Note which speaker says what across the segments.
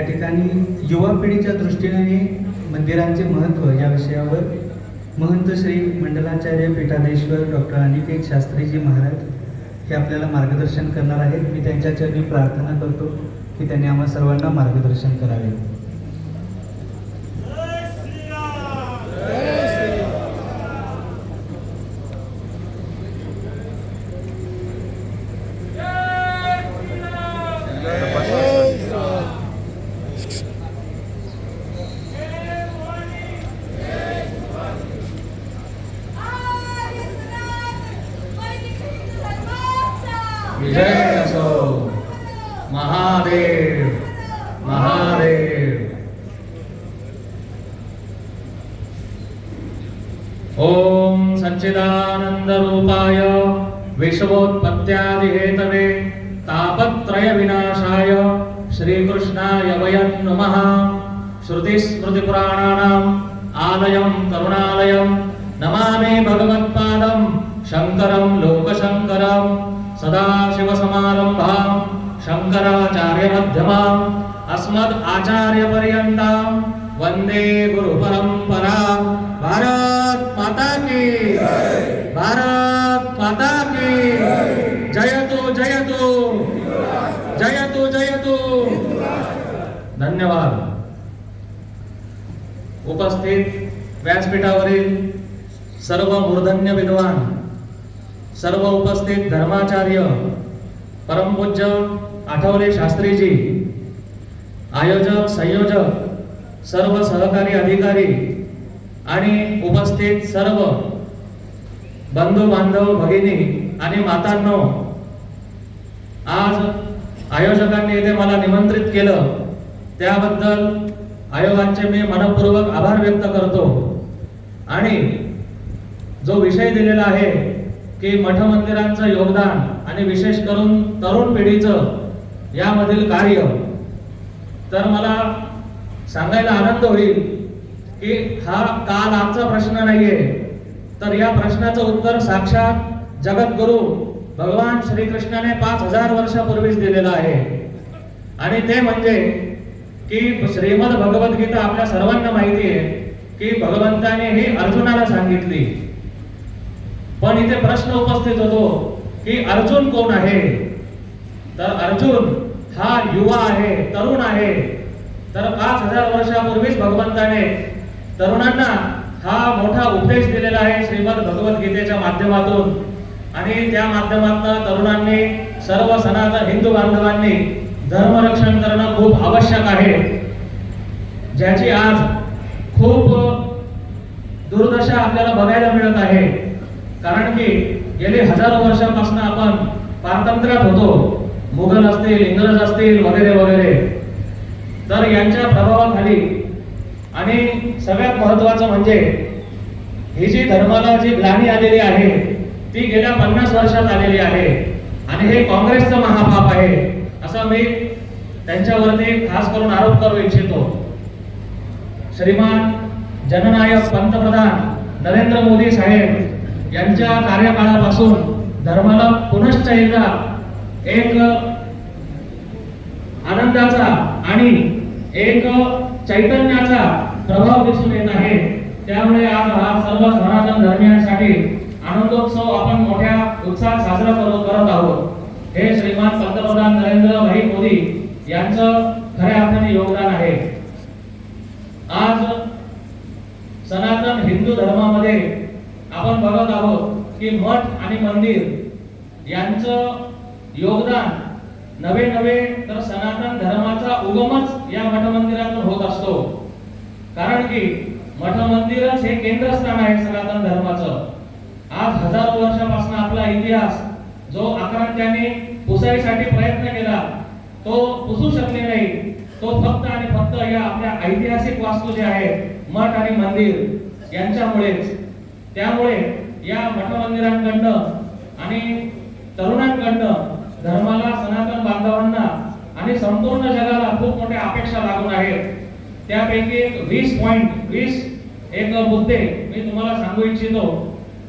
Speaker 1: या ठिकाणी युवा पिढीच्या दृष्टीने मंदिरांचे महत्त्व या विषयावर महंत श्री मंडलाचार्य पीठाधीश्वर डॉक्टर अनिकेत शास्त्रीजी महाराज हे आपल्याला मार्गदर्शन करणार आहेत. मी त्यांच्या चरणी प्रार्थना करतो की त्यांनी आम्हा सर्वांना मार्गदर्शन करावे.
Speaker 2: विश्वोत्पत्त्यादि हेतवे तापत्रय विनाशाय श्रीकृष्णाय वयं नमः श्रुतिस्मृतिपुराणानाम् आलयं करुणालयं नमामि भगवत्पादं शङ्करं लोकशङ्करं सदाशिवसमारम्भां शङ्कराचार्यमध्यमाम् अस्मद् आचार्यपर्यन्तां वन्दे गुरुपरम्परा भारत धन्यवाद. उपस्थित व्यासपीठावरील सर्व मूर्धन्य विद्वान सर्व उपस्थित धर्माचार्य परमपूज्य आठवले शास्त्रीजी आयोजक संयोजक सर्व सहकारी अधिकारी आणि उपस्थित सर्व बंधू बांधव भगिनी आणि मातांनो आज आयोजकांनी येथे मला निमंत्रित केलं. त्याबद्दल आयोगांचे मी मनपूर्वक आभार व्यक्त करतो. आणि जो विषय दिलेला आहे की मठ मंदिरांचं योगदान आणि विशेष करून तरुण पिढीचं यामधील कार्य तर मला सांगायला आनंद होईल की हा काल आजचा प्रश्न नाहीये. तर या प्रश्नाचं उत्तर साक्षात जगद्गुरु भगवान श्रीकृष्णाने पाच हजार वर्षापूर्वीच दिलेलं आहे. आणि ते म्हणजे की श्रीमद भगवद्गीता आपल्या सर्वांना माहिती आहे की भगवंताने ही अर्जुनाला सांगितली. पण इथे प्रश्न उपस्थित होतो की अर्जुन कोण आहे? तर अर्जुन हा युवा आहे तरुण आहे. तर पाच हजार वर्षापूर्वीच भगवंताने तरुणांना हा मोठा उपदेश दिलेला आहे श्रीमद भगवद्गीतेच्या माध्यमातून. आणि त्या माध्यमातून तरुणांनी सर्व सनातन हिंदू बांधवांनी धर्मरक्षण करणं खूप आवश्यक आहे ज्याची आज खूप दुर्दशा आपल्याला बघायला मिळत आहे. कारण की गेले हजारो वर्षापासून आपण पारतंत्र्यात होतो. मुघल असतील इंग्रज असतील वगैरे वगैरे. तर यांच्या प्रभावाखाली आणि सगळ्यात महत्वाचं म्हणजे ही जी धर्माला जी ग्लानी आलेली आहे ती गेल्या पन्नास वर्षात आलेली आहे. आणि हे काँग्रेसचं महापाप आहे. असं मी त्यांच्यावरती खास करून आरोप करू इच्छितो. श्रीमान जननायक पंतप्रधान नरेंद्र मोदी साहेब यांच्या कार्यकाळापासून धर्माला पुनश्च एकदा एक आनंदाचा आणि एक चैतन्याचा प्रभाव दिसून येत आहे. त्यामुळे आज हा सर्व सनातन धर्मियांसाठी आनंदोत्सव आपण मोठ्या उत्साहात साजरा करत आहोत. हे श्रीमान पंतप्रधान नरेंद्र भाई मोदी यांचं खऱ्या अर्थाने योगदान आहे. आज सनातन हिंदू धर्मामध्ये आपण बघत आहोत की मठ आणि मंदिर यांचं योगदान नवे नवे तर सनातन धर्माचा उगमच या मठ मंदिरातून होत असतो. कारण की मठ मंदिरच हे केंद्रस्थान आहे सनातन धर्माचं. आज हजारो वर्षापासून आपला इतिहास जो आक्रांत्याने पुसायसाठी प्रयत्न केला तो पुसू शकले नाही. तो फक्त आणि फक्त या आपल्या ऐतिहासिक वास्तू जे आहेत मठ आणि मंदिर यांच्यामुळेच. त्यामुळे या मठ मंदिरांकडनं आणि तरुणांकडनं धर्माला सनातन बांधवांना आणि संपूर्ण जगाला खूप मोठ्या अपेक्षा लागून आहेत. त्यापैकी एक वीस पॉईंट वीस एक मुद्दे मी तुम्हाला सांगू इच्छितो.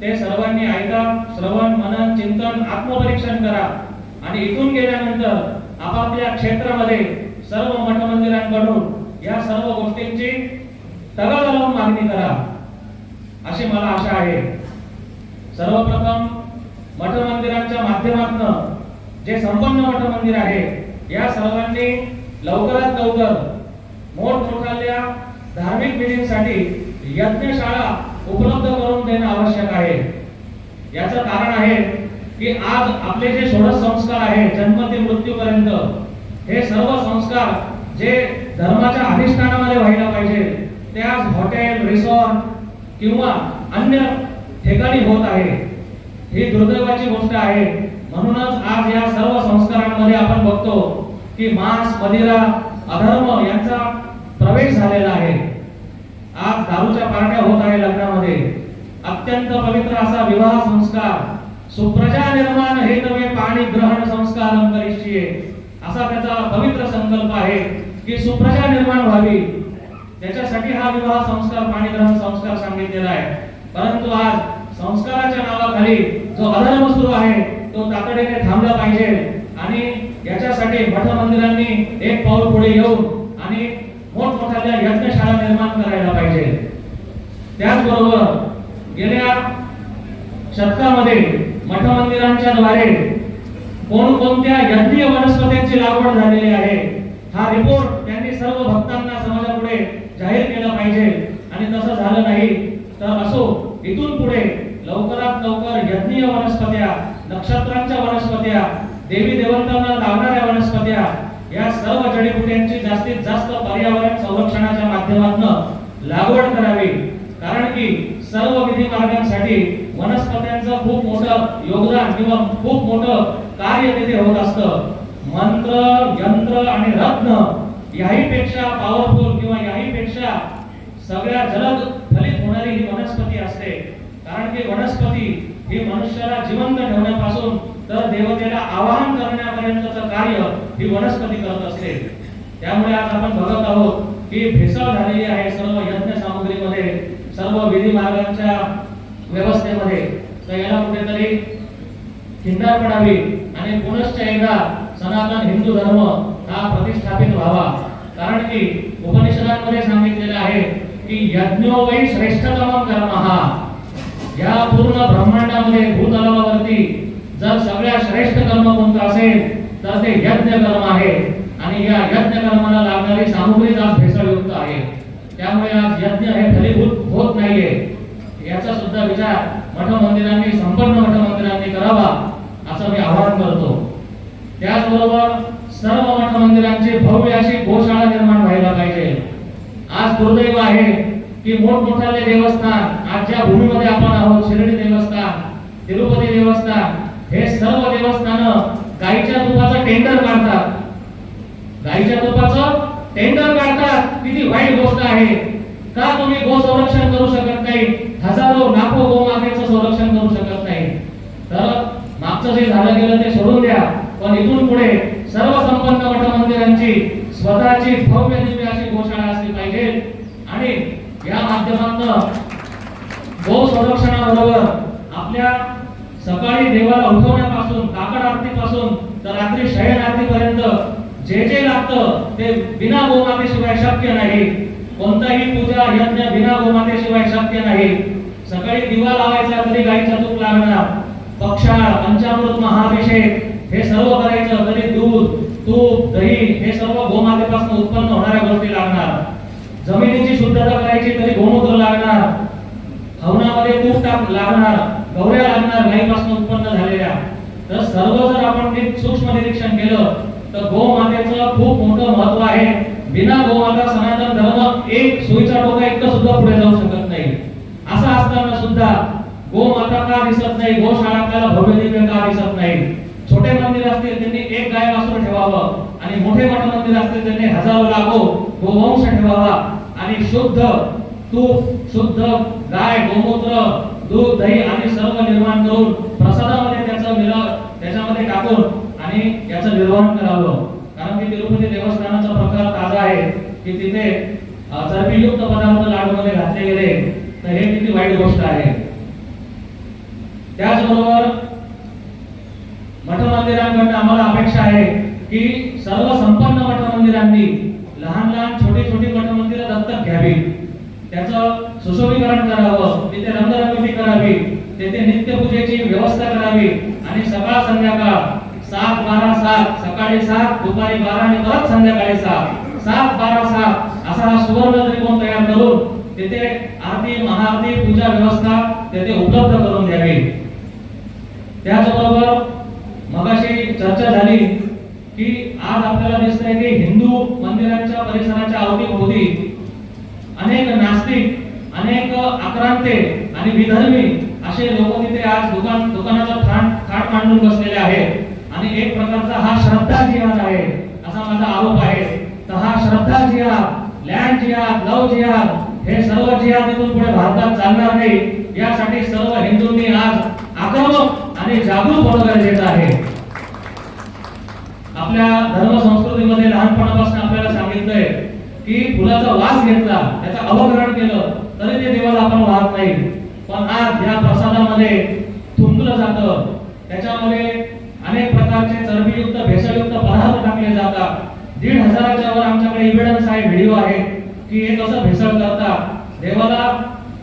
Speaker 2: ते सर्वांनी ऐका श्रवण मनन चिंतन आत्मपरीक्षण करा. आणि इथून गेल्यानंतर आपापल्या क्षेत्रामध्ये सर्व मठ मंदिरांकडून या सर्व गोष्टींची तगा लावून मागणी करा. अशी मला आशा आहे. सर्वप्रथम मठ मंदिरांच्या माध्यमातून जे संपन्न मठ मंदिर आहे या सर्वांनी लवकरात लवकर मोठमोठाल्या धार्मिक विधींसाठी यज्ञशाळा उपलब्ध करून देणं आवश्यक आहे. याचं कारण आहे की आज आपले जे षोडश संस्कार आहे जन्म ते मृत्यूपर्यंत हे सर्व संस्कार जे धर्माच्या अधिष्ठानामध्ये व्हायला पाहिजे ते आज हॉटेल रिसॉर्ट किंवा अन्य ठिकाणी होत आहे. ही दुर्दैवाची गोष्ट आहे. म्हणूनच आज या सर्व संस्कारांमध्ये आपण बघतो की मांस मदिरा अधर्म यांचा प्रवेश झालेला आहे. आज दारूच्या पार्ट्या होत आहे लग्नामध्ये. अत्यंत पवित्र असा विवाह संस्कार. सुप्रजा निर्माण हे नवे पाणी ग्रहण संस्कार करिष्ये असा त्याचा पवित्र संकल्प आहे की सुप्रजा निर्माण व्हावी. त्याच्यासाठी हा विवाह संस्कार पाणी ग्रहण संस्कार सांगितलेला आहे. परंतु आज संस्काराच्या नावाखाली जो अधर्म सुरू आहे तो तातडीने थांबला पाहिजे. आणि याच्यासाठी मठ मंदिरांनी एक पाऊल पुढे येऊन आणि मोठमोठ्या यज्ञशाळा निर्माण करायला पाहिजे. त्याचबरोबर गेल्या शतकामध्ये मठ मंदिरांच्या द्वारे कोणकोणत्या यज्ञीय वनस्पतींची लागवड झालेली आहे हा रिपोर्ट त्यांनी सर्व भक्तांना समाजापुढे जाहीर केला पाहिजे. आणि तसं झालं नाही तर असो इथून पुढे लवकरात लवकर यज्ञीय वनस्पत्या नक्षत्रांच्या वनस्पत्या देवी देवतांना लावणाऱ्या वनस्पत्या या सर्व जडीबुट्यांची जास्तीत जास्त पर्यावरण संरक्षणाच्या माध्यमातून लागवड करावी. कारण की सर्व विधी मार्गांसाठी वनस्पत्यांचं खूप मोठं योगदान किंवा खूप मोठं कार्य तिथे होत असतं. मंत्र यंत्र आणि रत्न याहीपेक्षा पॉवरफुल किंवा याहीपेक्षा सगळ्या जलद फलित होणारी ही वनस्पती असते. कारण की वनस्पती हे मनुष्याला जिवंत ठेवण्यापासून तर देवतेला आवाहन करण्यापर्यंतचं कार्य ही वनस्पती करत असते. त्यामुळे आज आपण बघत आहोत की भेसळ झालेली आहे सर्व यज्ञ सामग्रीमध्ये सर्व विधी मार्गांच्या व्यवस्थेमध्ये. तर याला कुठेतरी खिंडार पडावी आणि पुनश्च एकदा सनातन हिंदू धर्म हा प्रतिष्ठापित व्हावा. कारण की उपनिषदांमध्ये सांगितलेलं आहे की यज्ञो वै श्रेष्ठतम कर्म. हा या पूर्ण ब्रह्मांडामध्ये भूतलावरती जर सगळ्या श्रेष्ठ कर्म कोणतं असेल तर ते यज्ञ कर्म आहे. आणि या यज्ञ कर्माला लागणारी सामुग्रीच आज भेसळयुक्त आहे. त्यामुळे आज यज्ञ हे फलीभूत होत नाहीये. याचा सुद्धा विचार मठ मंदिरांनी संपन्न मठ मंदिरांनी करावा असं मी आवाहन करतो. त्याचबरोबर सर्व मठ मंदिरांची भव्य अशी गोशाळा निर्माण व्हायला पाहिजे. आज दुर्दैव आहे की मोठमोठाले देवस्थान आज ज्या भूमीमध्ये आपण आहोत शिर्डी देवस्थान तिरुपती देवस्थान हे सर्व देवस्थान गाईच्या तुपाचं टेंडर काढतात. गाईच्या तुपाचं टेंडर काढतात. किती वाईट गोष्ट आहे. का तुम्ही गो संरक्षण करू शकत नाही? हजारो लाखो गोमातेचं संरक्षण करू शकत नाही. तर मागचं जे झालं गेलं ते सोडून द्या. पण इथून पुढे सर्व संपन्न मठ मंदिरांची स्वतःची भव्य दिव्य अशी गोशाळा असली पाहिजे. आणि या माध्यमातून गो संरक्षणाबरोबर आपल्या सकाळी देवाला उठवण्यापासून काकड आरतीपासून तर रात्री शयन आरतीपर्यंत जे जे लागतं ते बिना गोमातेशिवाय शक्य नाही. कोणताही पूजा यज्ञ बिना गोमातेशिवाय शक्य नाही. सकाळी दिवा लावायचा तरी गाईचा तूप लागणार. पक्षाळ पंचामृत महाभिषेक हे सर्व करायचं. तरी दूध तूप दही हे सर्व गोमातेपासून उत्पन्न होणाऱ्या गोष्टी लागणार. जमिनीची शुद्धता करायची तरी गोमूत्र लागणार. हवनामध्ये तूप टाक लागणार. गवऱ्या लागणार. गाईपासून उत्पन्न झालेल्या. तर सर्व जर आपण सूक्ष्म निरीक्षण केलं तर गोमातेचं खूप मोठं महत्त्व आहे. बिना गोमाता सनातन धर्म एक सोयीचा टोका इतकं सुद्धा पुढे जाऊ शकत नाही. असं असताना सुद्धा गोमाता का दिसत नाही? गोशाळा आपल्याला भव्य दिव्य का दिसत नाही? छोटे मंदिर असतील त्यांनी एक गाय वासरू ठेवावं आणि मोठे मोठे मंदिर असतील त्यांनी हजारो लागो गोवंश ठेवावा. आणि शुद्ध तूप शुद्ध गाय गोमूत्र दूध दही आणि सर्व निर्माण करून प्रसादामध्ये त्याचं मिळ त्याच्यामध्ये टाकून आणि याचं निर्वहन करावं. कारण की तिरुपती देवस्थानाचा प्रकार ताजा आहे की तिथे चरबीयुक्त पदार्थ लाडूमध्ये घातले गेले तर हे किती वाईट गोष्ट आहे. त्याचबरोबर मठ मंदिरांकडून आम्हाला अपेक्षा आहे की सर्व संपन्न मठ मंदिरांनी लहान लहान छोटी छोटी मठ मंदिरं दत्तक घ्यावी. त्याचं सुशोभीकरण करावं तिथे रंगरंगोटी करावी तेथे नित्यपूजेची व्यवस्था करावी. आणि सकाळ संध्याकाळ सात बारा सात सकाळी सात दुपारी बारा आणि परत संध्याकाळी सात. सात बारा सात असा हा सुवर्ण त्रिकोण तयार करून तेथे आरती महाआरती पूजा व्यवस्था तेथे उपलब्ध करून द्यावी. त्याचबरोबर मगाशी चर्चा झाली की आज आपल्याला दिसतंय की हिंदू मंदिरांच्या परिसराच्या अवतीभोवती अनेक नास्तिक अनेक आक्रांते आणि विधर्मी असे लोक तिथे आज दुकान दुकानाचा थाट थाट मांडून बसलेले आहेत. आणि एक प्रकारचा हा श्रद्धा जिहाद आहे असा माझा आरोप आहे. तर हा श्रद्धा जिहाद लँड जिहाद लव जिहाद हे सर्व जिहाद इथून पुढे भारतात चालणार नाही. यासाठी सर्व हिंदूंनी आज आक्रमक आणि जागरूक होणं गरजेचं आहे. आपल्या धर्म संस्कृतीमध्ये लहानपणापासून आपल्याला सांगितलंय की फुलाचा वास घेतला त्याचं अवग्रहण केलं तरी ते देवाला आपण वाहत नाही. पण आज या प्रसादामध्ये थुंकलं जातं. त्याच्यामध्ये अनेक प्रकारचे चरबीयुक्त भेसळयुक्त पदार्थ टाकले जातात. दीड हजाराच्या वर आमच्याकडे इव्हिडन्स आहे व्हिडिओ आहे की हे कसं भेसळ करतात. देवाला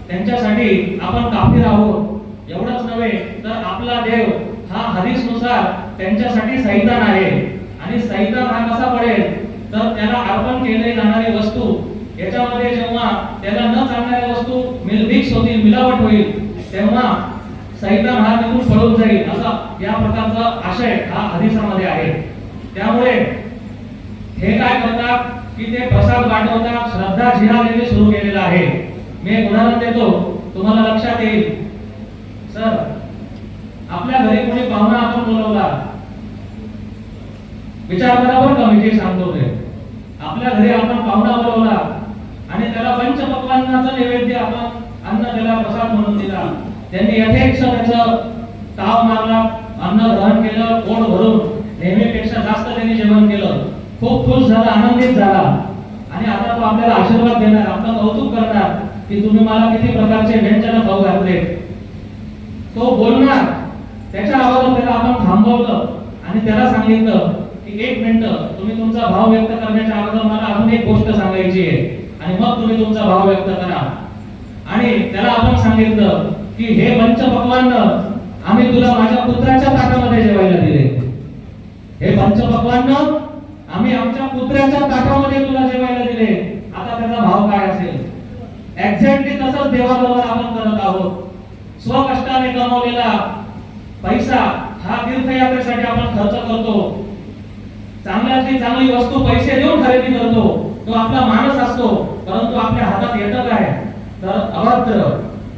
Speaker 2: त्यांच्यासाठी आपण काफीर आहोत एवढंच नव्हे तर आपला देव हा हरीसनुसार त्यांच्यासाठी सैतान आहे. आणि सैतान भाग असा पडेल? तर त्याला अर्पण केले जाणारी वस्तू. याच्यामध्ये जेव्हा त्याला न चालणाऱ्या वस्तू मिक्स होतील मिलावट होईल तेव्हा सैतान भाग निघून पळून जाईल. असा या प्रकारचा आशय हा हदीसामध्ये आहे. त्यामुळे हे काय करतात की ते प्रसाद वाटवतात श्रद्धा जिहाद यांनी सुरू केलेला आहे. मी एक उदाहरण देतो. तुम्हाला लक्षात येईल. सर आपल्या घरी कोणी पाहुणा आपण बोलवला. विचार बरं का मी सांगतोय. सांगतो आपल्या घरी आपण पाहुणा बोलवला आणि त्याला पंचपक्वान्नाचा नैवेद्य आपण अन्न त्याला प्रसाद म्हणून दिला. त्यांनी यथेच्छ त्याचं ताव मारला अन्न ग्रहण केलं पोट भरून नेहमीपेक्षा जास्त त्यांनी जेवण केलं. खूप खुश झाला आनंदित झाला. आणि आता तो आपल्याला आशीर्वाद देणार आपलं कौतुक करणार की तुम्ही मला किती प्रकारचे व्यंजन खाऊ घातले. तो बोलणार त्याच्या आवाजात त्याला आपण थांबवलं आणि त्याला सांगितलं की एक मिनिट तुम्ही तुमचा भाव व्यक्त करण्याच्या अगोदर मला अजून एक गोष्ट सांगायची आहे. आणि मग तुम्ही तुमचा भाव व्यक्त करा. आणि त्याला आपण सांगितलं की हे पंचपक्वान्न आम्ही तुला माझ्या पुत्राच्या ताटामध्ये जेवायला दिले. हे पंचपक्वान्न आम्ही आमच्या पुत्राच्या ताटामध्ये तुला जेवायला दिले. आता त्याचा भाव काय असेल? एक्झॅक्टली तसंच देवाबरोबर आपण करत आहोत. स्वकष्टाने कमवलेला पैसा हा तीर्थयात्रेसाठी आपण खर्च करतो. चांगल्यातली चांगली वस्तू पैसे देऊन खरेदी करतो. तो आपला माणूस असतो परंतु आपल्या हातात येतं काय? तर अभद्र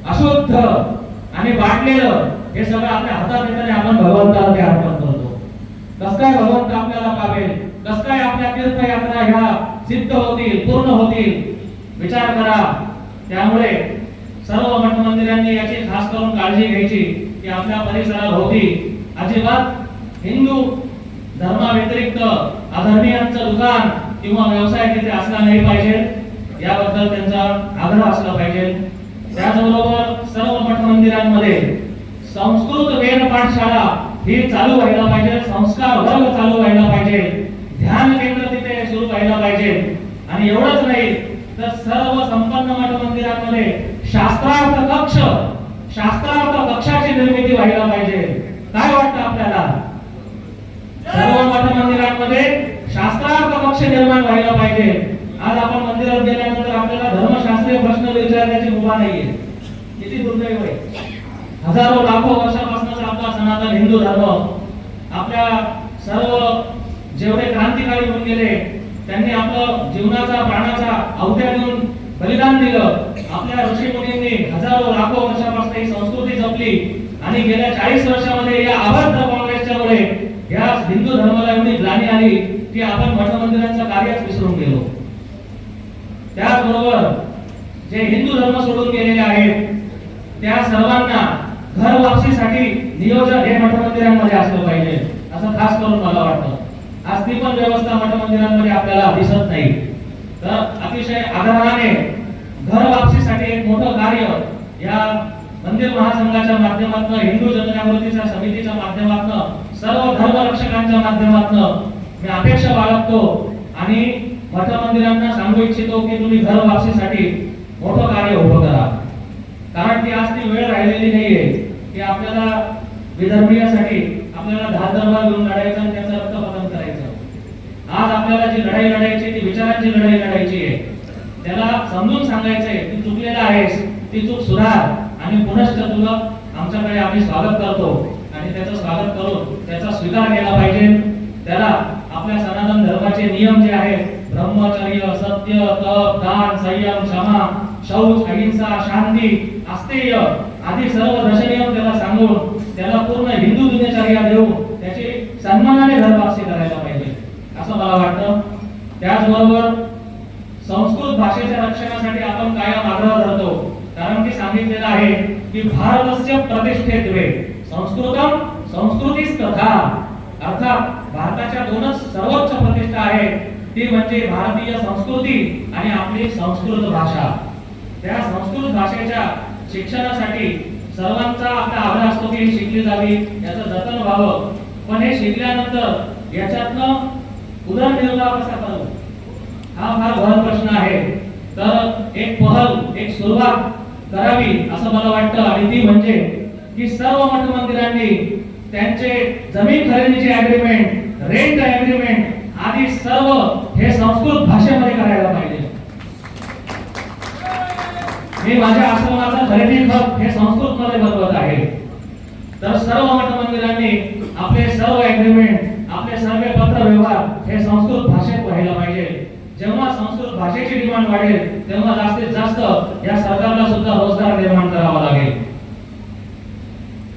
Speaker 2: अशुद्ध आणि वाटलेलं हे सगळं आपल्या हातात येतं आपण भगवंताला ते अर्पण करतो. कस काय भगवंत आपल्याला पावेल? कस काय आपल्या तीर्थयात्रा ह्या सिद्ध होतील पूर्ण होतील? विचार करा. त्यामुळे सर्व मठ मंदिरांनी याची खास करून काळजी घ्यायची की आपल्या परिसराभोवती अजिबात हिंदू धर्माव्यतिरिक्त अधर्मियांचं दुकान किंवा व्यवसाय तिथे असला नाही पाहिजे. याबद्दल त्यांचा आग्रह असला पाहिजे. त्याचबरोबर सर्व मठ मंदिरांमध्ये संस्कृत वेद पाठशाळा ही चालू व्हायला पाहिजे संस्कार वर्ग चालू व्हायला पाहिजे ध्यान केंद्र तिथे सुरू व्हायला पाहिजे. आणि एवढंच नाही तर सर्व संपन्न मठ मंदिरांमध्ये शास्त्रार्थ कक्ष शास्त्रार्थ कक्षाची निर्मिती व्हायला पाहिजे. काय वाटतं आपल्याला? सर्व मठ मंदिरांमध्ये शास्त्रार्थ पक्ष निर्माण व्हायला पाहिजे. आज आपण मंदिरात गेल्यानंतर आपल्याला धर्मशास्त्रीय प्रश्न विचारण्याची मुभा नाहीये. किती दुर्दैव आहे. हजारो लाखो वर्षापासून आपला सनातन हिंदू धर्म आपल्या सर्व जेवढे क्रांतिकारी होऊन गेले त्यांनी आपलं जीवनाचा प्राणाचा अवत्या देऊन बलिदान दिलं. आपल्या ऋषी मुनींनी हजारो लाखो वर्षापासून ही संस्कृती जपली आणि गेल्या चाळीस वर्षामध्ये या अभद्र काँग्रेसच्या मुळे या हिंदू धर्माला एवढी ग्लानी आली की आपण मठ मंदिरांचं कार्यच विसरून गेलो. त्याचबरोबर जे हिंदू धर्म सोडून गेलेले आहेत त्या सर्वांना घर वापसीसाठी नियोजन हे मठ मंदिरांमध्ये असलं पाहिजे असं खास करून मला वाटतं. आज ती पण व्यवस्था मठ मंदिरांमध्ये आपल्याला दिसत नाही. तर अतिशय आदराने घर वापसीसाठी एक मोठं कार्य या मंदिर महासंघाच्या माध्यमातून हिंदू जनजागृतीच्या समितीच्या माध्यमातून सर्व धर्मरक्षकांच्या माध्यमातून मी अपेक्षा बाळगतो आणि मठ मंदिरांना सांगू इच्छितो की तुम्ही घर वापसीसाठी मोठं कार्य उभं करा. कारण ती आज ती वेळ राहिलेली नाहीये की आपल्याला विधर्मीयासाठी आपल्याला दहा दरबार घेऊन लढायचं आणि त्याचं रक्तपतन करायचं. आज आपल्याला जी लढाई लढायची ती विचारांची लढाई लढायची आहे. त्याला समजून सांगायचंय तू चुकलेला आहेस ती चूक सुधार. आणि पुनश्च तुला आमच्याकडे आम्ही स्वागत करतो. आणि त्याचं स्वागत करून त्याचा स्वीकार केला पाहिजे. त्याला आपल्या सनातन धर्माचे नियम जे आहेत ब्रह्मचर्य सत्य तप दान संयम क्षमा शौच अहिंसा शांती आस्तेय आदी सर्व दशनियम त्याला सांगून त्याला पूर्ण हिंदू दिनचर्या देऊन त्याची सन्मानाने घरवासी करायला पाहिजे. असं मला वाटतं. त्याचबरोबर संस्कृत भाषेच्या रक्षणासाठी आपण कायम आग्रह धरतो. सांगितलेलं आहे की भारतस्य प्रतिष्ठेत्वे संस्कृतम संस्कृतीच तथा. अर्थात भारताच्या दोनच सर्वोच्च प्रतिष्ठा आहे ती म्हणजे भारतीय संस्कृती आणि आपली संस्कृत भाषा. त्या संस्कृत भाषेच्या शिक्षणासाठी सर्वांचा आपला आग्रह असतो की शिकली जावी याचं जतन व्हावं. पण हे शिकल्यानंतर याच्यातनं उदरनिर्वाह कसा करू? हा फार भर प्रश्न आहे. तर एक पहल एक सुरुवात करावी असं मला वाटतं. आणि ती म्हणजे की सर्व मठ मंदिरांनी त्यांचे जमीन खरेदीचे अग्रीमेंट रेंट अग्रीमेंट आदी सर्व हे संस्कृत भाषेमध्ये करायला पाहिजे. मी माझ्या आश्रमाचा खरेदी खत हे संस्कृत मध्ये बनवत आहे. तर सर्व मठ मंदिरांनी आपले सर्व अग्रीमेंट आपले सर्व पत्र व्यवहार हे संस्कृत भाषेत व्हायला पाहिजे. जेव्हा संस्कृत भाषेची डिमांड वाढेल तेव्हा जास्तीत जास्त या सरकारला सुद्धा रोजगार निर्माण करावा लागेल.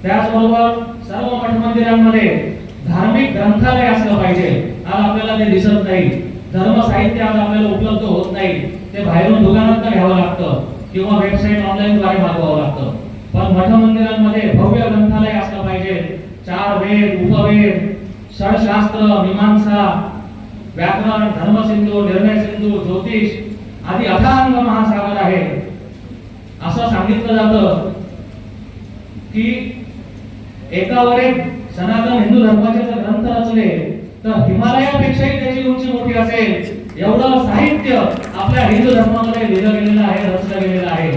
Speaker 2: त्याचबरोबर सर्व मठ मंदिरांमध्ये धार्मिक ग्रंथालय असलं पाहिजे. आज आपल्याला ते दिसत नाही. धर्म साहित्य आज आपल्याला उपलब्ध होत नाही. ते बाहेरून दुकानात घ्यावं लागतं? किंवा वेबसाईट ऑनलाईन द्वारे मागवावं लागतं? पण मठ मंदिरांमध्ये भव्य ग्रंथालय असलं पाहिजे. चार वेद उपवेद षडशास्त्र मीमांसा व्याकरण धर्मसिंधू निर्णय सिंधू ज्योतिष आदी अथांग महासागर आहे असं सांगितलं जातं की एकावर एक सनातन हिंदू धर्माचे जर ग्रंथ रचले तर हिमालयापेक्षाही त्याची उंची मोठी असेल. एवढं साहित्य आपल्या हिंदू धर्मामध्ये लिहिलं गेलेलं आहे रचलं गेलेलं आहे.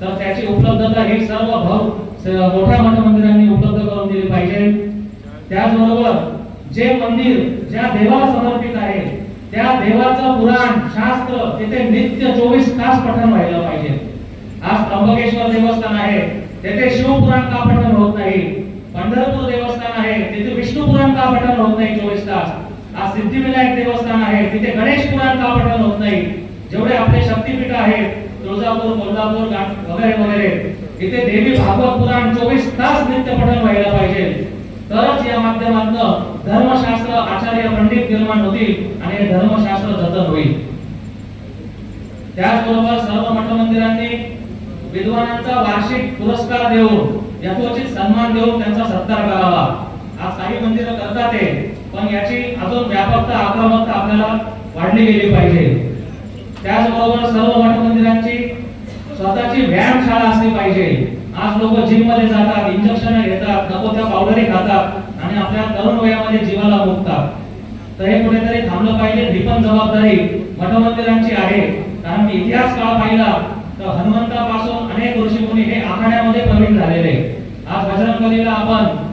Speaker 2: तर त्याची उपलब्धता ही सर्व भाव मोठ्या मोठ्या मंदिरांनी उपलब्ध करून दिली पाहिजे. त्याचबरोबर जे मंदिर ज्या देवाला समर्पित आहे त्या देवाचं पुराण शास्त्र तिथे नित्य चोवीस तास पठण व्हायला पाहिजे. आज त्र्यंबकेश्वर देवस्थान आहे तेथे शिवपुराण का पठण होत नाही? पंढरपूर देवस्थान आहे तिथे विष्णू पुराण का पठण होत नाही चोवीस तास? आज सिद्धिविनायक देवस्थान आहे तिथे गणेश पुराण का पठण होत नाही? जेवढे आपले शक्तीपीठ आहेत तुळजापूर कोल्हापूर वगैरे वगैरे इथे देवी भागवत पुराण चोवीस तास नित्य पठण व्हायला पाहिजे. तरच या माध्यमातून धर्मशास्त्र आचार्य पंडित निर्माण होतील आणि धर्मशास्त्र जतन होईल. त्याचबरोबर सर्व मठ मंदिरांनी विद्वानांचा वार्षिक पुरस्कार देऊन यथोचित सन्मान देऊन त्यांचा सत्कार करावा. आज काही मंदिरं करतात ते पण याची अजून व्यापकता आक्रमकता आपल्याला वाढली गेली पाहिजे. त्याचबरोबर सर्व मठ मंदिरांची स्वतःची व्यायामशाळा असली पाहिजे. आज लोक जिममध्ये जातात इंजेक्शन घेतात नको त्या पावडरी खातात. आणि आपल्या तरुण वयामध्ये जीवाला मुक्तात तर हे कुठेतरी थांबलं पाहिजे. ही पण जबाबदारी मठमंदिरांची आहे. कारण की इतिहास काळ पाहिला तर हनुमंतापासून अनेक ऋषीमुनी हे आखाड्यामध्ये प्रवीण झालेले. आज बजरंगबलीला आपण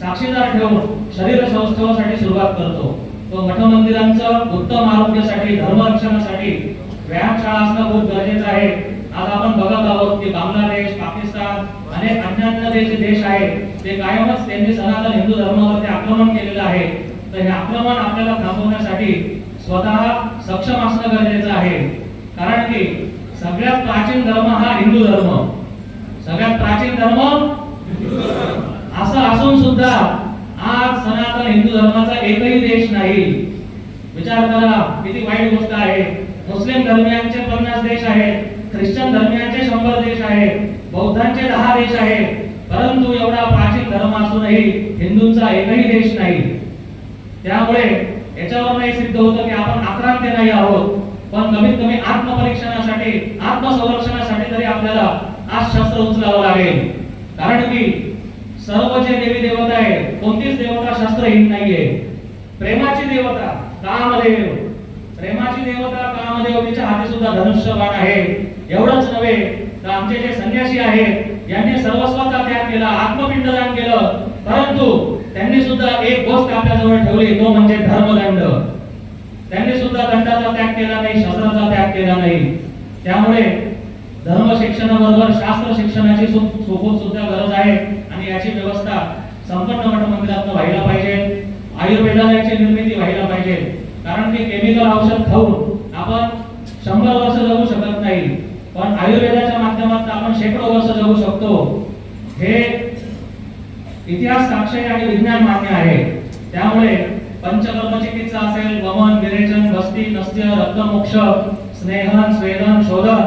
Speaker 2: साक्षीदार ठेवून शरीर सौष्ठवासाठी सुरुवात करतो. तो मठ मंदिरांचं उत्तम आरोग्यासाठी धर्मरक्षणासाठी व्यायामशाळा असणं खूप गरजेचं आहे. आज आपण बघत आहोत की बांगलादेश पाकिस्तान अनेक अन्यान्य देश देश आहेत ते कायमच त्यांनी सनातन हिंदू धर्मावरती आक्रमण केलेलं आहे. तर हे आक्रमण आपल्याला थांबवण्यासाठी स्वतः सक्षम असणं गरजेचं आहे. कारण की सगळ्यात प्राचीन धर्म हा हिंदू धर्म. सगळ्यात प्राचीन धर्म असं असून सुद्धा आज सनातन हिंदू धर्माचा एकही देश नाही. विचार करा किती वाईट गोष्ट आहे. मुस्लिम धर्मियांचे पन्नास देश आहेत. ख्रिश्चन धर्मियांचे शंभर देश आहेत बौद्धांचे दहा देश आहेत परंतु एवढा प्राचीन धर्म असूनही हिंदूंचा एकही देश नाही. त्यामुळे याच्यावर हे सिद्ध होतं की आपण आक्रांत नाही आहोत पण कमीत कमी आत्मपरीक्षणासाठी आत्मसंरक्षणासाठी तरी आपल्याला आज शस्त्र उचलावं लागेल. कारण की सर्व जे देवी देवता आहे कोणतीच देवता शस्त्रहीन नाहीये. प्रेमाची देवता कामदेव प्रेमाची देवता काळामध्ये तिच्या हाती सुद्धा धनुष्यबाण आहे. एवढंच नव्हे तर आमचे जे संन्यासी आहेत यांनी सर्वस्वाचा त्याग केला आत्मपिंडदान केलं. परंतु त्यांनी सुद्धा एक गोष्ट आपल्याजवळ ठेवली तो म्हणजे धर्मदंड. त्यांनी सुद्धा दंडाचा त्याग केला नाही शस्त्राचा त्याग केला नाही. त्यामुळे धर्म शिक्षणाबरोबर शास्त्र शिक्षणाची सोबत सुद्धा गरज आहे आणि याची व्यवस्था संपन्न मठ मंदिरात व्हायला पाहिजे. आयुर्वेदालयाची निर्मिती व्हायला पाहिजे. कारण की केमिकल औषध खाऊन आपण शंभर वर्ष जगू शकत नाही. पण आयुर्वेदाच्या माध्यमातून आपण शेकडो वर्ष जगू शकतो. हे इतिहास साक्षी आणि विज्ञान मान्य आहे. त्यामुळे पंचकर्म चिकित्सा असेल वमन विरेचन बस्ती नस्य रक्तमोक्ष स्नेहन स्वेदन शोधन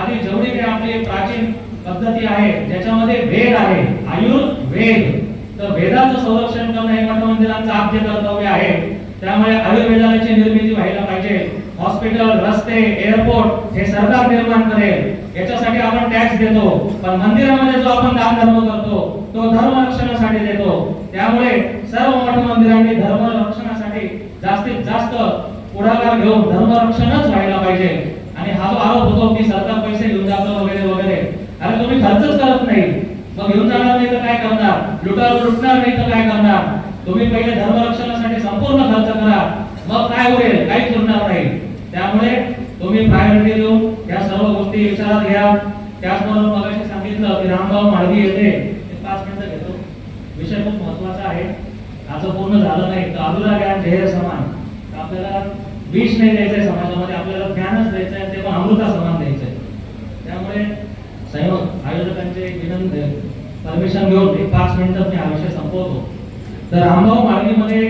Speaker 2: आदी जेवढी काही आपली प्राचीन पद्धती आहे ज्याच्यामध्ये वेद आहे आयुर्वेद. तर वेदाचं संरक्षण करणं हे मठ मंदिरांचं आद्य कर्तव्य आहे. त्यामुळे आयुर्वेदाची निर्मिती व्हायला पाहिजे. हॉस्पिटल रस्ते एअरपोर्ट हे सरकार निर्माण करेल. याच्यासाठी आपण टॅक्स देतो. पण मंदिरामध्ये जो आपण दान धर्म करतो तो धर्म रक्षणासाठी देतो त्यामुळे सर्व मठ मंदिरांनी धर्म रक्षणासाठी जास्तीत जास्त पुढाकार घेऊन धर्म रक्षणच व्हायला पाहिजे आणि हा जो आरोप होतो की सरकार पैसे घेऊन जातं वगैरे वगैरे अरे तुम्ही खर्चच करत नाही मग घेऊन जाणार नाही तर काय करणार लुटार लुटणार नाही तर काय करणार तुम्ही पहिले धर्म रक्षणासाठी संपूर्ण खर्च करा मग काय होईल काहीच उरणार नाही त्यामुळे तुम्ही प्रायोरिटी देऊन या सर्व गोष्टी विचारात घ्या त्याचबरोबर मगाशी सांगितलं की रामभाऊ माळवी येते एक पाच मिनिटं घेतो विषय खूप महत्त्वाचा आहे. आज पूर्ण झालं नाही तर अधुरा ज्ञान ध्येय समान. आपल्याला विष नाही द्यायचंय समाजामध्ये आपल्याला ज्ञानच द्यायचंय ते पण अमृता समान द्यायचंय. त्यामुळे संयोग आयोजकांचे विनंती परमिशन घेऊन एक पाच मिनिटात मी हा विषय संपवतो. तर रामभाऊ मागणीमध्ये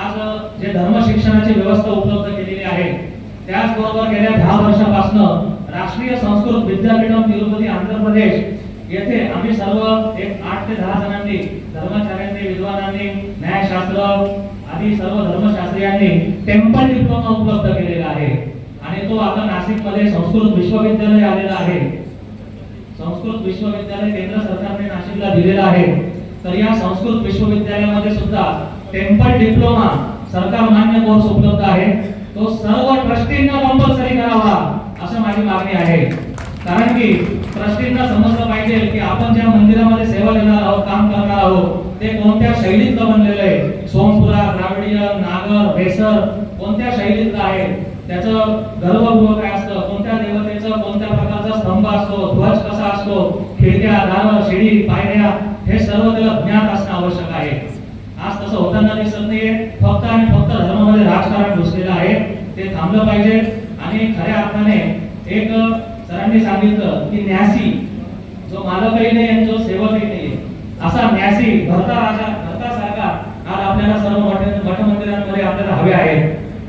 Speaker 2: आज जे धर्म शिक्षणाची व्यवस्था उपलब्ध केलेली आहे त्याचबरोबर गेल्या दहा वर्षापासून राष्ट्रीय संस्कृत विद्यापीठम तिरुपती आंध्र प्रदेश येथे आम्ही सर्व एक आठ ते दहा जणांनी धर्माचार्यांनी विद्वानांनी न्यायशास्त्र आणि सर्व धर्मशास्त्रीयांनी टेम्पल डिप्लोमा उपलब्ध केलेला आहे. आणि तो आता नाशिकमध्ये संस्कृत विश्वविद्यालय आलेला आहे. संस्कृत विश्वविद्यालय केंद्र सरकारने नाशिकला दिलेला आहे. तर या संस्कृत विश्वविद्यालयामध्ये सुद्धा टेम्पल डिप्लोमा सरकार मान्य कोर्स उपलब्ध आहे. तो सर्व ट्रस्टींना कंपल्सरी करावा असं माझी मागणी आहे. कारण की ट्रस्टींना समजलं पाहिजे की आपण ज्या मंदिरामध्ये सेवा देणार आहोत काम करणार आहोत ते कोणत्या शैलीत बनलेलं आहे? सोमपुरा द्राविडीय नागर बेसर कोणत्या शैलीतलं आहे? त्याचं गर्भगृह काय असतं? कोणत्या देवतेचं कोणत्या प्रकारचा स्तंभ असतो? ध्वज कसा असतो? खिडक्या दार शिडी पायऱ्या हे सर्व त्याला ज्ञात असणं आवश्यक आहे. आज तसं होताना दिसत नाहीये. फक्त आणि फक्त धर्मामध्ये राजकारण घुसलेलं आहे. ते थांबलं पाहिजे. आणि खऱ्या अर्थाने एक सरांनी सांगितलं की न्यासी जो मालकही नाही आणि जो सेवकही नाही असा न्यासी भरता राजा भरता सारखा आज आपल्याला सर्व मठ मंदिरांमध्ये आपल्याला हवे आहे.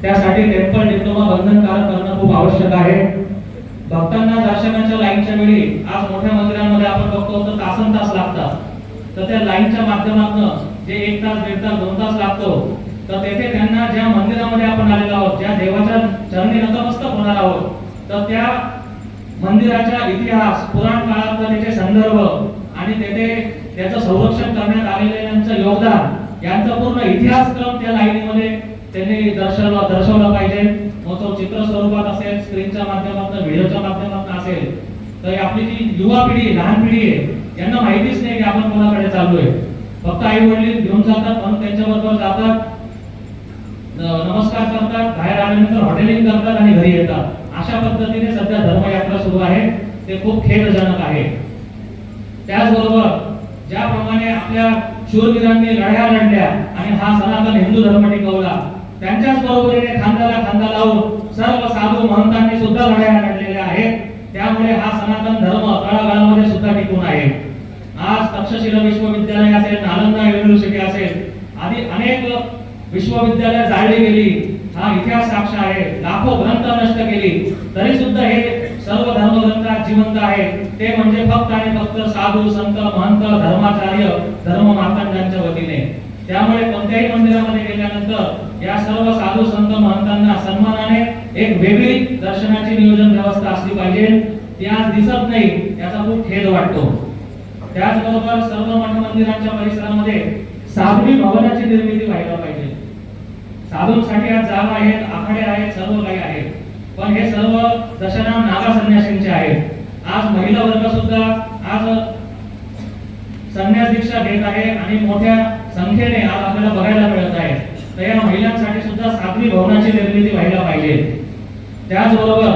Speaker 2: त्यासाठी टेम्पल डिप्लोमा बंधनकारक करणं खूप आवश्यक आहे. भक्तांना दर्शनाच्या लाईनच्या वेळी आज मोठ्या मंदिरांमध्ये आपण बघतो तर तासन तास लागतात. तर त्या लाईनच्या माध्यमातून जे एक तास दीड तास दोन तास लागतो तर तेथे त्यांना ज्या मंदिरामध्ये आपण आलेलो आहोत ज्या देवाच्या चरणी नतमस्तक होणार आहोत तर त्या मंदिराचा इतिहास पुराण काळातला त्याचे संदर्भ आणि तेथे त्याचं संरक्षण करण्यात आलेल्यांचं योगदान यांचा पूर्ण इतिहासक्रम त्या लाईनीमध्ये त्यांनी दर्शवला दर्शवला पाहिजे. मग तो चित्र स्वरूपात असेल स्क्रीनच्या माध्यमातून व्हिडिओच्या माध्यमातून असेल. तर आपली जी युवा पिढी लहान पिढी आहे यांना माहितीच नाही की आपण कोणाकडे चालू आहे फक्त आई वडील घेऊन जातात म्हणून त्यांच्याबरोबर जातात. नमस्कार करतात बाहेर आल्यानंतर हॉटेलिंग करतात आणि घरी येतात. अशा पद्धतीने सध्या धर्मयात्रा सुरू आहे. ते खूप खेदजनक आहे. त्याचबरोबर ज्याप्रमाणे आपल्या शूरवीरांनी लढ्या लढल्या आणि हा सनातन हिंदू धर्म टिकवला त्यांच्याच बरोबरीने खांद्याला खांदा लावून सर्व साधू महंतांनी सुद्धा लढ्या लढलेल्या आहेत. त्यामुळे हा सनातन धर्म तळागाळामध्ये सुद्धा टिकून आहे. आज तक्षशिला विश्वविद्यालय असेल नालंदा युनिव्हर्सिटी असेल आदी अनेक विश्वविद्यालय जाळली गेली. हा इतिहास साक्ष आहे. लाखो ग्रंथ नष्ट केली. तरी सुद्धा हे सर्व धर्मग्रंथ जिवंत आहे. ते म्हणजे फक्त आणि फक्त साधू संत महंत धर्माचार्य धर्म मातांच्या वतीने. त्यामुळे कोणत्याही मंदिरामध्ये गेल्यानंतर या सर्व साधू संत महंतांना सन्मानाने एक वेगळी दर्शनाची नियोजन व्यवस्था असली पाहिजे. ती आज दिसत नाही याचा खूप खेद वाटतो. त्याचबरोबर सर्व मठ मंदिरांच्या परिसरामध्ये साधवी भवनाची निर्मिती व्हायला पाहिजे. साधूंसाठी आज जागा आहेत आखाडे आहेत सर्व काही आहेत. पण हे सर्व दशनाम नागा संन्यासींचे आहेत. आज महिला वर्ग सुद्धा आज संन्यास दीक्षा घेत आहे आणि मोठ्या संख्येने आज आपल्याला बघायला मिळत आहे. तर या महिलांसाठी सुद्धा सातवी भवनाची निर्मिती व्हायला पाहिजे. त्याचबरोबर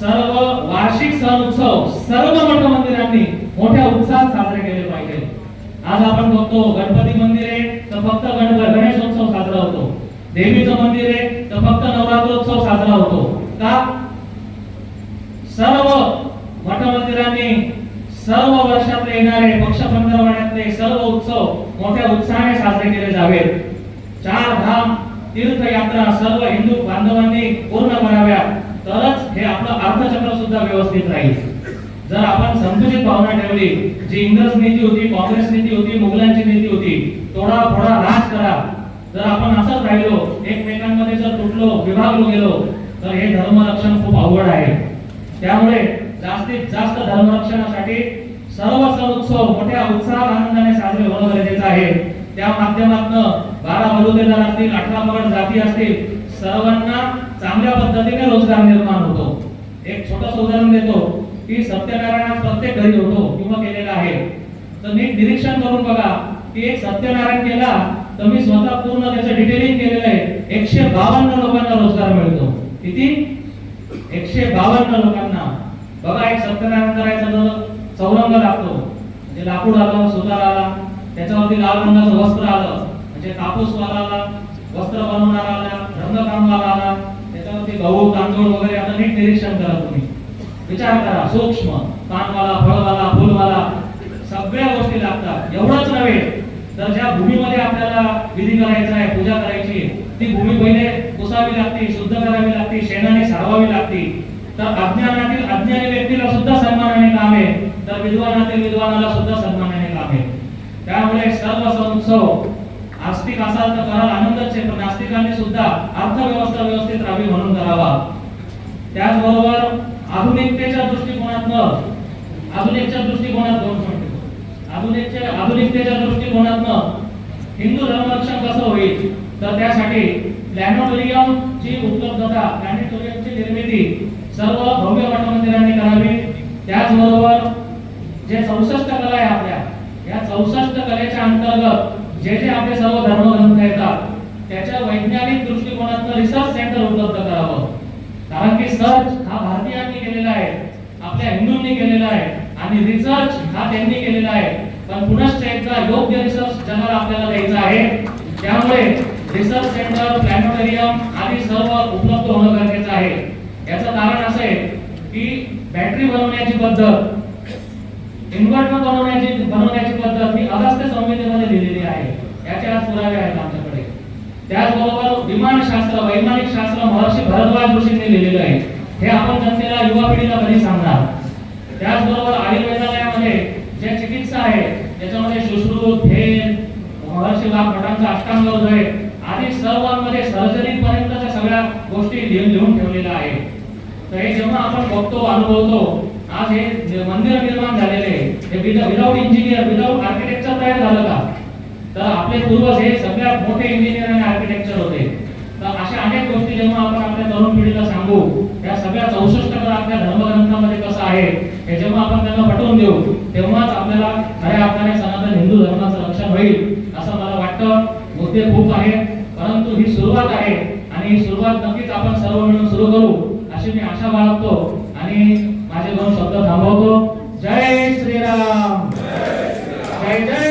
Speaker 2: सर्व वार्षिक सण उत्सव सर्व मठ मंदिरांनी मोठ्या उत्साहात साजरे केले पाहिजे. आज आपण बघतो गणपती मंदिर आहे तर फक्त गण गणेशोत्सव साजरा होतो. देवीचं मंदिर आहे तर फक्त नवरात्रोत्सव साजरा होतो. का? सर्व मठ मंदिरांनी सर्व वर्षातले येणारे पक्ष पंधरवड्यातले सर्व उत्सव मोठ्या उत्साहाने साजरे केले जावेत. चार धाम तीर्थयात्रा सर्व हिंदू बांधवांनी पूर्ण कराव्या. तरच हे आपलं अर्थचक्र सुद्धा व्यवस्थित राहील. जर आपण संकुचित भावना ठेवली जी इंग्रज नीती होती काँग्रेस नीती होती मुघलांची नीती होती थोडा थोडा राज करा. जर आपण असंच राहिलो एकमेकांमध्ये जर तुटलो विभागलो गेलो तर हे धर्मरक्षण खूप अवघड आहे. त्यामुळे जास्तीत जास्त धर्मरक्षणासाठी सर्व सण उत्सव मोठ्या उत्साह आनंदाने साजरे होणं गरजेचं आहे. त्या माध्यमातून बारा बलुतेदार असतील अठरा पगड जाती असतील सर्वांना चांगल्या पद्धतीने रोजगार निर्माण होतो. एक छोटस उदाहरण देतो की सत्यनारायण प्रत्येक घरी होतो किंवा केलेला आहे. तर नीट निरीक्षण करून बघा की एक सत्यनारायण केला तर मी स्वतः पूर्ण त्याचं डिटेलिंग केलेलं आहे. एकशे बावन्न लोकांना रोजगार मिळतो. किती? एकशे बावन्न लोकांना. बघा एक सत्यनारायण करायचं तर चौरंग लागतो. म्हणजे लाकूड आलं सुतार आला. त्याच्यावरती लाल रंगाचं वस्त्र आलं. म्हणजे कापूसवाला आला वस्त्र बनवणारा आला रंगकामवाला आला. त्याच्यावरती गहू तांदूळ वगैरे आता नीट निरीक्षण करा तुम्ही. विचार करा. सूक्ष्म. पानवाला फळवाला फुलवाला सगळ्या गोष्टी लागतात. एवढंच नव्हे. तर ज्या भूमीमध्ये आपल्याला विधी करायचा आहे पूजा करायची ती भूमी पहिले पुसावी लागते शुद्ध करावी लागते शेणाने सारवावी लागते तर अज्ञानातील अज्ञानी व्यक्तीला सुद्धा सन्मानाने काम आहे तर विद्वानातील विद्वानाला सुद्धा सन्मानाने काम आहे त्यामुळे सर्व संसव आस्तिक असाल तर कराल आनंदच आहे पण नास्तिकांनी सुद्धा अर्थव्यवस्था व्यवस्थित राहावी म्हणून करावा त्याचबरोबर आधुनिकतेच्या दृष्टिकोनातनं आधुनिकच्या दृष्टिकोनात दोन. आधुनिकच्या आधुनिकतेच्या दृष्टिकोनातनं हिंदू धर्मरक्षण कसं होईल? तर त्यासाठी प्लॅनेटोरियम ची उपलब्धता प्लॅनेटोरियमची निर्मिती सर्व भव्य मठ मंदिरांनी करावी. त्याचबरोबर जे चौसष्ट कला आहे आपल्या या चौसष्ट कलेच्या अंतर्गत जे जे आपले सर्व धर्मग्रंथ येतात त्याच्या वैज्ञानिक दृष्टिकोनातनं रिसर्च सेंटर उपलब्ध करावं. कारण की सर्च हा भारतीयांनी केलेला आहे आपल्या हिंदूंनी केलेला आहे. आणि रिसर्च हा त्यांनी केलेला आहे. पण पुणे स्टेटचा योग्य रिसर्च जनरल आपल्याला द्यायचा आहे. त्यामुळे रिसर्च सेंटर प्लॅनेटोरियम आदी सर्व उपलब्ध होणं गरजेचं आहे. याचं कारण असं आहे की बॅटरी बनवण्याची पद्धत इन्व्हर्टर बनवण्याची बनवण्याची पद्धत ही अगस्त्य संहितेमध्ये लिहिलेली आहे. याचे आज पुरावे आहेत आमच्याकडे. त्याचबरोबर विमानशास्त्र वैमानिक शास्त्र महर्षी भरद्वाज ऋषींनी लिहिलेलं आहे. हे आपण जनतेला युवा पिढीला कधी सांगणार? त्याचबरोबर आयुर्वेदालयामध्ये जे चिकित्सा आहे त्याच्यामध्ये सुश्रुत भेद महर्षी भटांचा अष्टांग उदय आदी सर्वांमध्ये सर्जरी पर्यंतच्या सगळ्या गोष्टी लिहून लिहून ठेवलेल्या आहे तर हे जेव्हा आपण बघतो अनुभवतो आज हे मंदिर निर्माण झालेले आहे हे विदाऊट इंजिनियर विदाऊट आर्किटेक्चर तयार झालं का? तर आपले पूर्वज हे सगळ्यात मोठे इंजिनियर आणि आर्किटेक्चर होते. तर अशा अनेक गोष्टी जेव्हा आपण आपल्या तरुण पिढीला सांगू या सगळ्या चौसष्ट कला आपल्या धर्मग्रंथामध्ये कसं आहे हे जेव्हा आपण त्यांना पटवून देऊ तेव्हाच आपल्याला खऱ्या अर्थाने सनातन हिंदू धर्माचं रक्षण होईल असं मला वाटतं. मुद्दे खूप आहेत परंतु ही सुरुवात आहे आणि ही सुरुवात नक्कीच आपण सर्व मिळून सुरू करू अशी मी आशा बाळगतो आणि माझे दोन शब्द थांबवतो. जय श्रीराम! जय जय